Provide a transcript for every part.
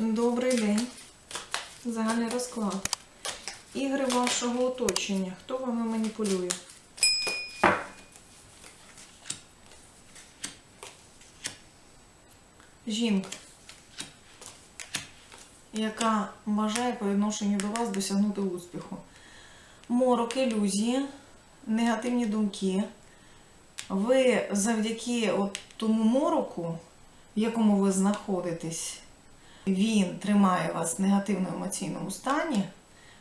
Добрий день. Загальний розклад. Ігри вашого оточення. Хто вами маніпулює? Жінка, яка бажає по відношенню до вас досягнути успіху. Морок, ілюзії, негативні думки. Ви завдяки от тому мороку, в якому ви знаходитесь, він тримає вас в негативному емоційному стані,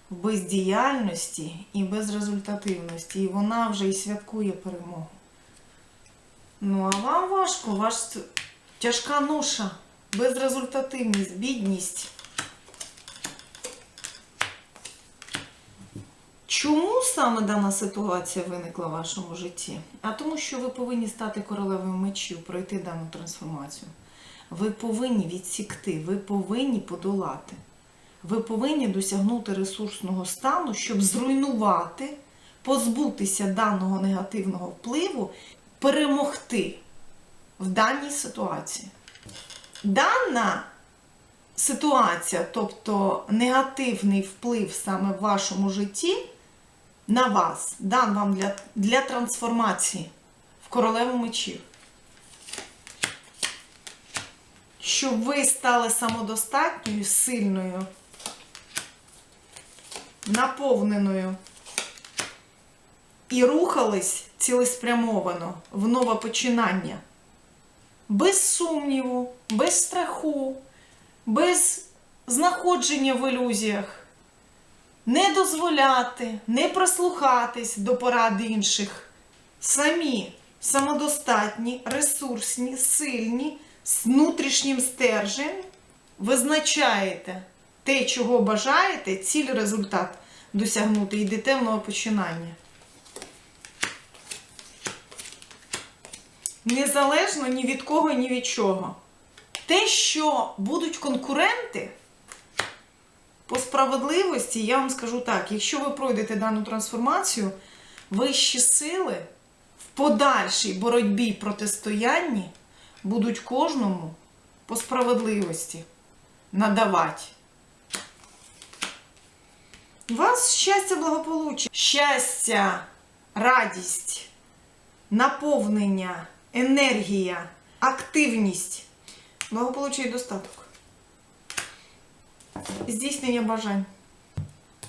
в бездіяльності і безрезультативності. І вона вже і святкує перемогу. Ну, а вам важко, ваш тяжка ноша, безрезультативність, бідність. Чому саме дана ситуація виникла в вашому житті? А тому, що ви повинні стати королевою мечів, пройти дану трансформацію. Ви повинні відсікти, ви повинні подолати. Ви повинні досягнути ресурсного стану, щоб зруйнувати, позбутися даного негативного впливу, перемогти в даній ситуації. Дана ситуація, тобто негативний вплив саме в вашому житті на вас, дан вам для, для трансформації в королеву мечів. Щоб ви стали самодостатньою, сильною, наповненою і рухались цілеспрямовано в нове починання. Без сумніву, без страху, без знаходження в ілюзіях. Не дозволяти, не прислухатись до порад інших. Самі самодостатні, ресурсні, сильні, з внутрішнім стержем визначаєте те, чого бажаєте, ціль результат досягнути, йдете в нове починання. Незалежно ні від кого, ні від чого. Те, що будуть конкуренти, по справедливості, я вам скажу так: якщо ви пройдете дану трансформацію, вищі сили в подальшій боротьбі протистоянні будуть кожному по справедливості надавати. Вас щастя, благополуччя, щастя, радість, наповнення, енергія, активність, благополуччя і достаток здійснення бажань.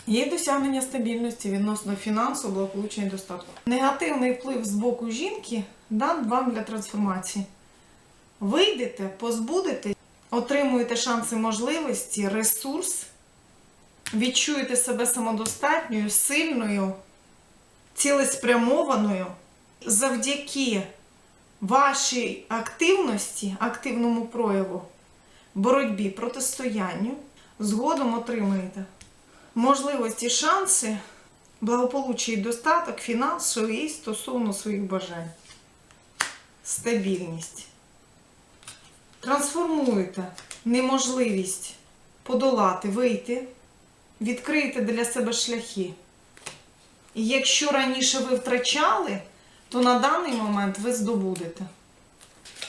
Є досягнення стабільності відносно фінансу, благополуччя і достатку. Негативний вплив з боку жінки дан вам для трансформації. Вийдете, позбудете, отримуєте шанси можливості, ресурс, відчуєте себе самодостатньою, сильною, цілеспрямованою. Завдяки вашій активності, активному прояву, боротьбі, протистоянню згодом отримаєте можливості, шанси, благополуччя і достаток фінансовий і стосовно своїх бажань. Стабільність. Трансформуєте неможливість подолати, вийти, відкриєте для себе шляхи. І якщо раніше ви втрачали, то на даний момент ви здобудете.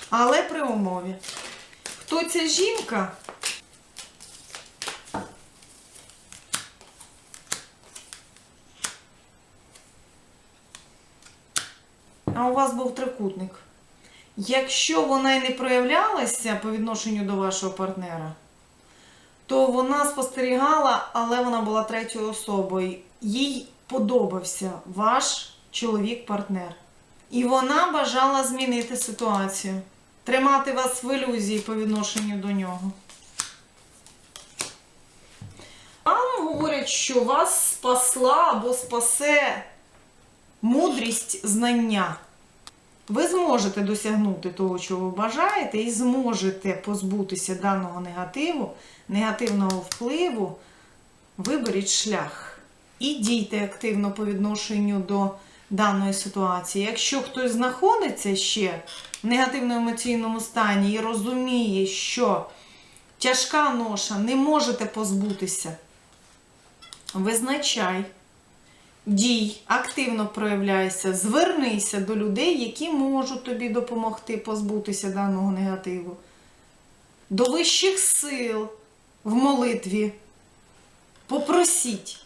Але при умові. Хто ця жінка? а у вас був трикутник. Якщо вона і не проявлялася по відношенню до вашого партнера, то вона спостерігала, але вона була третьою особою. Їй подобався ваш чоловік-партнер. І вона бажала змінити ситуацію, тримати вас в ілюзії по відношенню до нього. Вам говорять, що вас спасла або спасе мудрість знання. Ви зможете досягнути того, чого ви бажаєте, і зможете позбутися даного негативу, негативного впливу. Виберіть шлях. І дійте активно по відношенню до даної ситуації. Якщо хтось знаходиться ще в негативному емоційному стані і розуміє, що тяжка ноша не можете позбутися, визначай. Дій, активно проявляйся, звернися до людей, які можуть тобі допомогти позбутися даного негативу. До вищих сил, в молитві. Попросіть